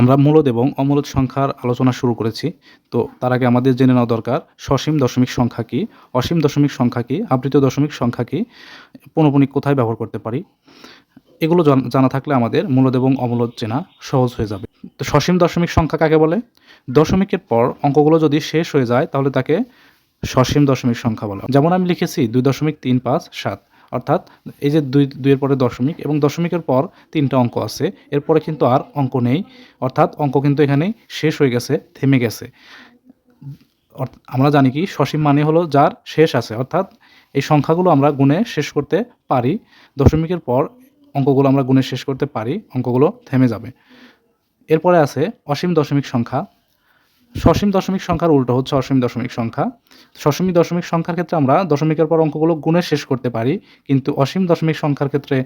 আমরা মূলদ এবং অমূলদ সংখ্যার আলোচনা শুরু করেছি। তো তার আগে আমাদের জেনে নেওয়া দরকার, সসীম দশমিক সংখ্যা কী, অসীম দশমিক সংখ্যা কী, আবৃত দশমিক সংখ্যা কী পৌনপুনিক কোথায় ব্যবহার করতে পারি? এগুলো জানা থাকলে আমাদের মূলদ এবং অমূলদ চেনা সহজ হয়ে যাবে। তো সসীম দশমিক সংখ্যা কাকে বলে? দশমিকের পর অঙ্কগুলো যদি শেষ হয়ে যায়, তাহলে তাকে সসীম দশমিক সংখ্যা বলে যেমন আমি লিখেছি দুই দশমিক তিন পাঁচ সাত। অর্থাৎ এই যে দুই, দুইয়ের পরে দশমিক এবং দশমিকের পর তিনটা অঙ্ক আছে, এরপরে কিন্তু আর অঙ্ক নেই। অর্থাৎ অঙ্ক কিন্তু এখানে শেষ হয়ে গেছে, থেমে গেছে। আমরা জানি কি, সসীম মানে হলো যার শেষ আছে, অর্থাৎ এই সংখ্যাগুলো আমরা গুণে শেষ করতে পারি। দশমিকের পর অঙ্কগুলো আমরা গুণে শেষ করতে পারি, অঙ্কগুলো থেমে যাবে। এরপরে আছে অসীম দশমিক সংখ্যা। সসীম দশমিক সংখ্যার উল্টো হচ্ছে অসীম দশমিক সংখ্যা। সসীম দশমিক সংখ্যার ক্ষেত্রে আমরা দশমিকের পর অঙ্কগুলো গুণে শেষ করতে পারি, কিন্তু অসীম দশমিক সংখ্যার ক্ষেত্রে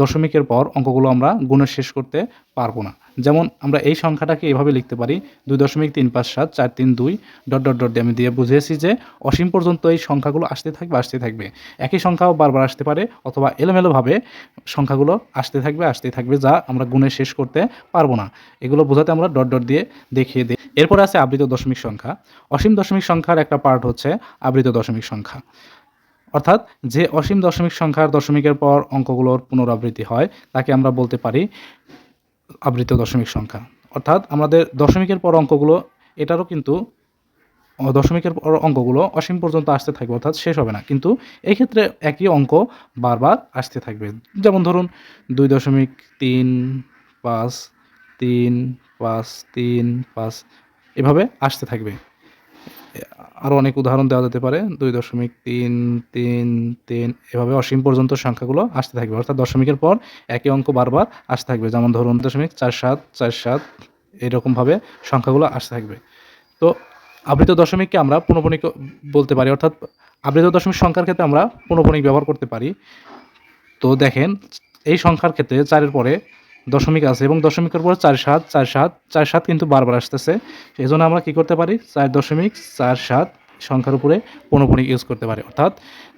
দশমিকের পর অঙ্কগুলো আমরা গুণে শেষ করতে পারব না। যেমন আমরা এই সংখ্যাটাকে এভাবে লিখতে পারি, দুই দশমিক তিন পাঁচ সাত চার তিন দুই ডট ডট ডট দিয়ে আমি দিয়ে বুঝিয়েছি যে অসীম পর্যন্ত এই সংখ্যাগুলো আসতে থাকবে আসতে থাকবে। একই সংখ্যাও বারবার আসতে পারে অথবা এলোমেলোভাবে সংখ্যাগুলো আসতে থাকবে আসতে থাকবে যা আমরা গুণে শেষ করতে পারব না। এগুলো বোঝাতে আমরা ডট ডট দিয়ে দেখিয়ে দিই। এরপরে আছে আবৃত দশমিক সংখ্যা। অসীম দশমিক সংখ্যার একটা পার্ট হচ্ছে আবৃত দশমিক সংখ্যা। অর্থাৎ যে অসীম দশমিক সংখ্যার দশমিকের পর অঙ্কগুলোর পুনরাবৃত্তি হয়, তাকে আমরা বলতে পারি আবৃত দশমিক সংখ্যা। অর্থাৎ আমাদের দশমিকের পর অঙ্কগুলো, এটারও কিন্তু দশমিকের পর অঙ্কগুলো অসীম পর্যন্ত আসতে থাকবে, অর্থাৎ শেষ হবে না। কিন্তু এই ক্ষেত্রে একই অঙ্ক বারবার আসতে থাকবে। যেমন ধরুন, দুই দশমিক তিন পাঁচ তিন পাঁচ, তিন, পাঁচ, এভাবে আসতে থাকবে। আরও অনেক উদাহরণ দেওয়া যেতে পারে, দুই দশমিক তিন তিন তিন, এভাবে অসীম পর্যন্ত সংখ্যাগুলো আসতে থাকবে। অর্থাৎ দশমিকের পর একই অঙ্ক বারবার আসতে থাকবে। যেমন ধরুন, দশমিক চার সাত চার সাত, এরকমভাবে সংখ্যাগুলো আসতে থাকবে। তো আবৃত দশমিককে আমরা পুনঃপুনিক বলতে পারি, অর্থাৎ আবৃত দশমিক সংখ্যার ক্ষেত্রে আমরা পুনঃপুনিক ব্যবহার করতে পারি। তো দেখেন, এই সংখ্যার ক্ষেত্রে চারের পরে দশমিক আছে এবং দশমিকের পর চার সাত চার সাত চার সাত কিন্তু বারবার আসতেছে। সেই জন্য আমরা কী করতে পারি? চার দশমিক চার সাত সংখ্যার উপরে পৌনপুনিক ইউজ করতে পারি। অর্থাৎ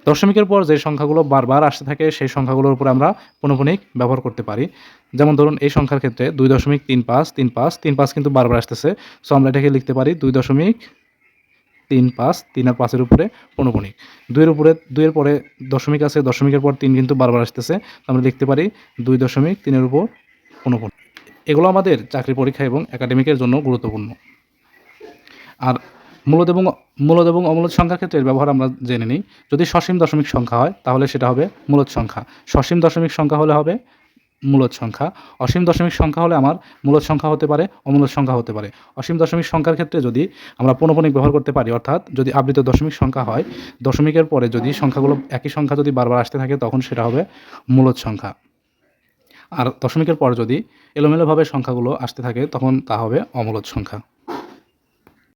দশমিকের পর যে সংখ্যাগুলো বারবার আসতে থাকে, সেই সংখ্যাগুলোর উপরে আমরা পৌনপুনিক ব্যবহার করতে পারি। যেমন ধরুন, এই সংখ্যার ক্ষেত্রে দুই দশমিক তিন পাঁচ তিন পাঁচ তিন পাঁচ কিন্তু বারবার আসতেছে। সো আমরা এটাকে লিখতে পারি দুই দশমিক তিন পাঁচ, তিন আর পাঁচের উপরে পৌনপুনিক দুইয়ের উপরে, দুইয়ের পরে দশমিক আছে, দশমিকের পর তিন কিন্তু বারবার আসতেছে। আমরা লিখতে পারি দুই দশমিক তিনের উপর পৌনপুনিক এগুলো আমাদের চাকরি পরীক্ষা এবং একাডেমিকের জন্য গুরুত্বপূর্ণ। আর মূলদ এবং মূলদ এবং অমূলদ সংখ্যার ক্ষেত্রে এর ব্যবহার আমরা জেনে নিই। যদি সসীম দশমিক সংখ্যা হয়, তাহলে সেটা হবে মূলদ সংখ্যা। সসীম দশমিক সংখ্যা হলে হবে মূলদ সংখ্যা। অসীম দশমিক সংখ্যা হলে আমার মূলদ সংখ্যা হতে পারে, অমূলদ সংখ্যা হতে পারে। অসীম দশমিক সংখ্যার ক্ষেত্রে যদি আমরা পৌনপুনিক ব্যবহার করতে পারি, অর্থাৎ যদি আবৃত দশমিক সংখ্যা হয়, দশমিকের পরে যদি সংখ্যাগুলো একই সংখ্যা যদি বারবার আসতে থাকে, তখন সেটা হবে মূলদ সংখ্যা। আর দশমিকের পর যদি এলোমেলোভাবে সংখ্যাগুলো আসতে থাকে তখন তা হবে অমূলদ সংখ্যা।